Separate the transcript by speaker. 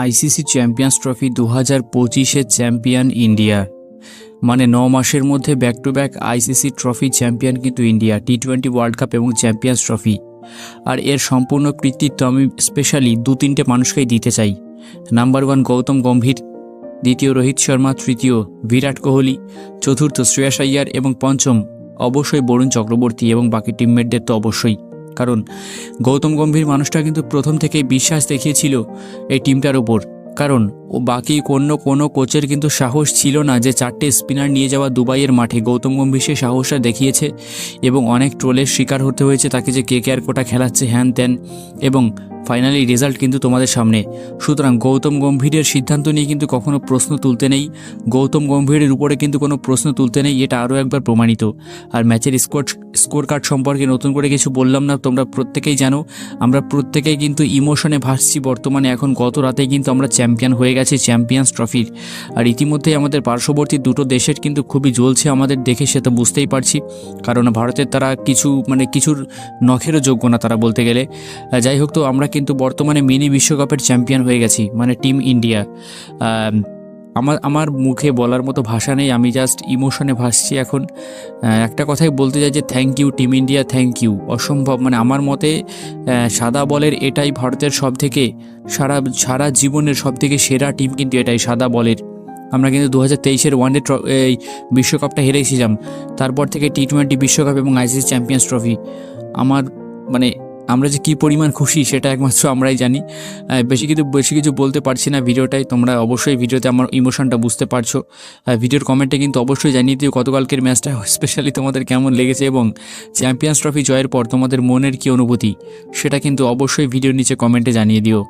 Speaker 1: ICC champions trophy দু হাজার পঁচিশের চ্যাম্পিয়ন ইন্ডিয়া। মানে ন মাসের মধ্যে back to back ICC trophy champion কিন্তু India T twenty world cup এবং চ্যাম্পিয়ন্স ট্রফি। আর এর সম্পূর্ণ কৃতিত্ব আমি স্পেশালি দু তিনটে মানুষকেই দিতে চাই। নাম্বার ওয়ান গৌতম গম্ভীর, দ্বিতীয় রোহিত শর্মা, তৃতীয় বিরাট কোহলি, চতুর্থ শ্রেয়াস আইয়ার এবং পঞ্চম অবশ্যই বরুণ চক্রবর্তী এবং বাকি টিমমেটদের তো অবশ্যই। কারণ গৌতম গম্ভীর মানুষটা কিন্তু প্রথম থেকেই বিশ্বাস দেখিয়েছিল এই টিমটার ওপর। কারণ ও বাকি কোনো কোনো কোচের কিন্তু সাহস ছিল না যে চারটে স্পিনার নিয়ে যাওয়া দুবাইয়ের মাঠে। গৌতম গম্ভীর সে সাহসটা দেখিয়েছে এবং অনেক ট্রোলের শিকার হতে হয়েছে তাকে যে কে কে আর কোটা খেলাচ্ছে হ্যান ত্যান এবং ফাইনালি রেজাল্ট কিন্তু তোমাদের সামনে। সুতরাং গৌতম গম্ভীরের সিদ্ধান্ত নিয়ে কিন্তু কখনো প্রশ্ন তুলতে নেই। গৌতম গম্ভীরের উপরে কিন্তু কোনো প্রশ্ন তুলতে নেই, এটা আরও একবার প্রমাণিত। আর ম্যাচের স্কোর স্কোর কার্ড সম্পর্কে নতুন করে কিছু বললাম না, তোমরা প্রত্যেকেই জানো। আমরা প্রত্যেকেই কিন্তু ইমোশনে ভাসছি, বর্তমানে এখন গত রাতেই কিন্তু আমরা চ্যাম্পিয়ন হয়ে গেছি চ্যাম্পিয়ন্স ট্রফির আর ইতিমধ্যেই আমাদের পার্শ্ববর্তী দুটো দেশের কিন্তু খুবই জ্বলছে আমাদের দেখে, সেটা বুঝতেই পারছি। কারণ ভারতের তারা কিছু মানে কিছুর নখেরও যোগ্য না তারা বলতে গেলে। যাই হোক তো, আমরা কিন্তু বর্তমানে মিনি বিশ্বকাপের চ্যাম্পিয়ন হয়ে গেছি মানে টিম ইন্ডিয়া আমার আমার মুখে বলার মতো ভাষা নেই, আমি জাস্ট ইমোশনে ভাসছি এখন। একটা কথাই বলতে চাই যে thank you team India thank you অসম্ভব মানে আমার মতে সাদা বলের এটাই ভারতের সব থেকে সারা সারা জীবনের সব থেকে সেরা টিম কিন্তু এটাই, সাদা বলের। আমরা কিন্তু দু হাজার তেইশের ওয়ানডে এই বিশ্বকাপটা হেরে এসেছিলাম তারপর থেকে টি টোয়েন্টি বিশ্বকাপ এবং আইসিসি চ্যাম্পিয়ন্স ট্রফি আমার মানে আমরা যে কী পরিমাণ খুশি সেটা একমাত্র আমরাই জানি। বেশি কিছু বেশি কিছু বলতে পারছি না ভিডিওটাই তোমরা অবশ্যই ভিডিওতে আমার ইমোশনটা বুঝতে পারছ। ভিডিওর কমেন্টে কিন্তু অবশ্যই জানিয়ে দিও গতকালকের ম্যাচটা স্পেশালি তোমাদের কেমন লেগেছে এবং চ্যাম্পিয়ন্স ট্রফি জয়ের পর তোমাদের মনের কী অনুভূতি, সেটা কিন্তু অবশ্যই ভিডিওর নিচে কমেন্টে জানিয়ে দিও।